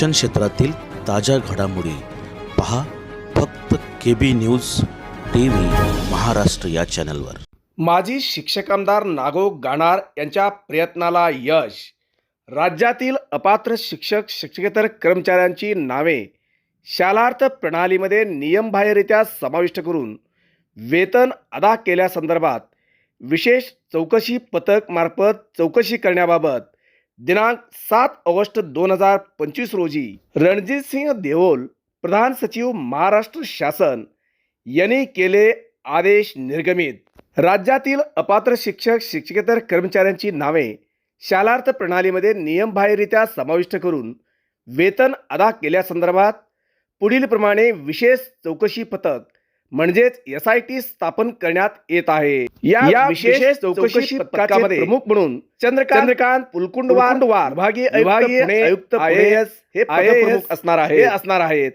शिक्षण क्षेत्रातील ताज्या घडामोडी पहा फक्त K B news T V Maharashtra या चॅनलवर. माजी शिक्षक आमदार नागो गाणार यांच्या प्रयत्नाला यश. राज्यातील अपात्र शिक्षक शिक्षकेतर कर्मचाऱ्यांची नावे. शालार्थ प्रणालीमध्ये नियमबाह्यरित्या समाविष्ट करून वेतन अदा केल्यासंदर्भात विशेष चौकशी पथक मार्फत चौकशी करण्याबाबत दिनांक सात ऑगस्ट दोन हजार पंचवीस रोजी रणजित सिंह देओल प्रधान सचिव महाराष्ट्र शासन यांनी केले आदेश निर्गमित. राज्यातील अपात्र शिक्षक शिक्षकेतर कर्मचाऱ्यांची नावे शालार्थ प्रणालीमध्ये नियमबाह्यरित्या समाविष्ट करून वेतन अदा केल्यासंदर्भात पुढीलप्रमाणे विशेष चौकशी पथक म्हणजेच एस आय टी स्थापन करण्यात येत आहे. या विशेष चौकशी पथकामध्ये प्रमुख म्हणून चंद्रकांत पुलकुंडवार विभागीय आयुक्त आय हे प्रमुख असणार आहे हे असणार आहेत.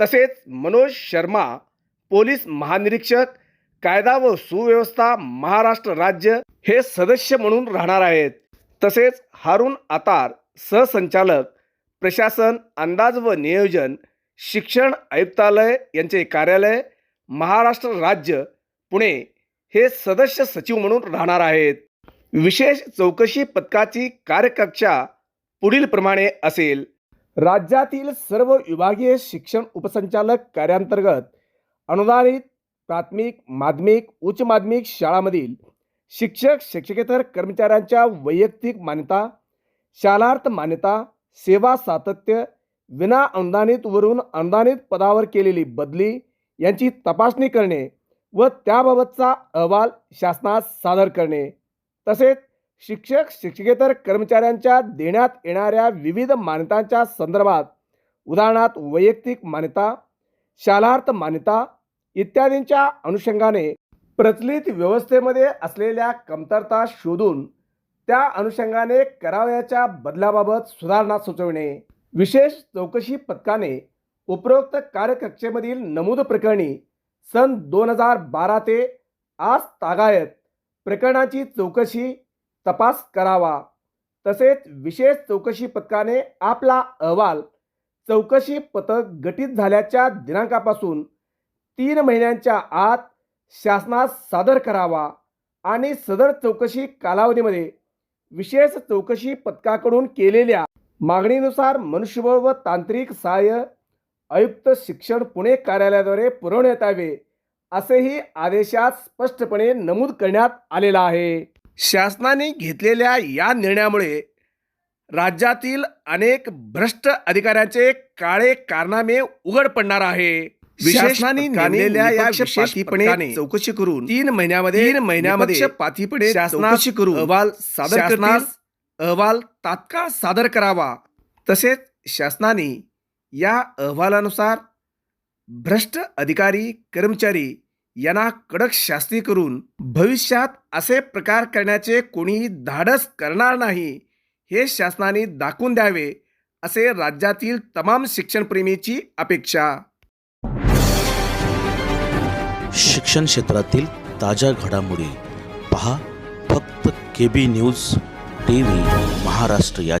तसेच मनोज शर्मा पोलीस महानिरीक्षक कायदा व सुव्यवस्था महाराष्ट्र राज्य हे सदस्य म्हणून राहणार आहेत. तसेच हारून आतार सहसंचालक प्रशासन अंदाज व नियोजन शिक्षण आयुक्तालय यांचे कार्यालय महाराष्ट्र राज्य पुणे हे सदस्य सचिव म्हणून राहणार आहेत. विशेष चौकशी पथकाची कार्यकक्षा पुढीलप्रमाणे असेल. राज्यातील सर्व विभागीय शिक्षण उपसंचालक कार्यांतर्गत अनुदानित प्राथमिक माध्यमिक उच्च माध्यमिक शाळांमधील शिक्षक शिक्षकेतर कर्मचाऱ्यांच्या वैयक्तिक मान्यता शालार्थ मान्यता सेवा सातत्य विना अनुदानितवरून अनुदानित पदावर केलेली बदली यांची तपासणी करणे व त्याबाबतचा अहवाल शासनास सादर करणे. तसेच शिक्षक शिक्षकेतर कर्मचाऱ्यांच्या देण्यात येणाऱ्या विविध मान्यतांच्या संदर्भात उदाहरणार्थ वैयक्तिक मान्यता शालार्थ मान्यता इत्यादींच्या अनुषंगाने प्रचलित व्यवस्थेमध्ये असलेल्या कमतरता शोधून त्या अनुषंगाने करावयाच्या बदलाबाबत सुधारणा सुचविणे. विशेष चौकशी पथकाने उपरोक्त कार्यकक्षेमधील नमूद प्रकरणी सन दोन हजार बारा ते आज तागायत प्रकरणाची चौकशी तपास करावा. तसेच विशेष चौकशी पथकाने आपला अहवाल चौकशी पथक गठीत झाल्याच्या दिनांकापासून तीन महिन्यांच्या आत शासनास सादर करावा आणि सदर चौकशी कालावधीमध्ये विशेष चौकशी पथकाकडून केलेल्या मागणीनुसार मनुष्यबळ व तांत्रिक सहाय्य आयुक्त शिक्षण पुणे कार्यालयाद्वारे पुरवण्यात यावे असेही आदेशात स्पष्टपणे नमूद करण्यात आलेला आहे. शासनाने घेतलेल्या या निर्णयामुळे राज्यातील अनेक भ्रष्ट अधिकाऱ्यांचे काळे कारनामे उघड पडणार आहे. शासनाने नेमलेल्या या चौकशी करून तीन महिन्यामध्ये तीन महिन्यामध्ये पातीपणे चौकशी करून अहवाल सादर करण्यास अहवाल तात्काळ सादर करावा. तसेच शासनाने या अहवालानुसार भ्रष्ट अधिकारी कर्मचारी यांना कडक शास्ती करून भविष्यात असे प्रकार करण्याचे कोणीही धाडस करणार नाही हे शासनाने दाखवून द्यावे असे राज्यातील तमाम शिक्षणप्रेमीची अपेक्षा. शिक्षण क्षेत्रातील ताज्या घडामोडी पहा फक्त K B news T V Maharashtra या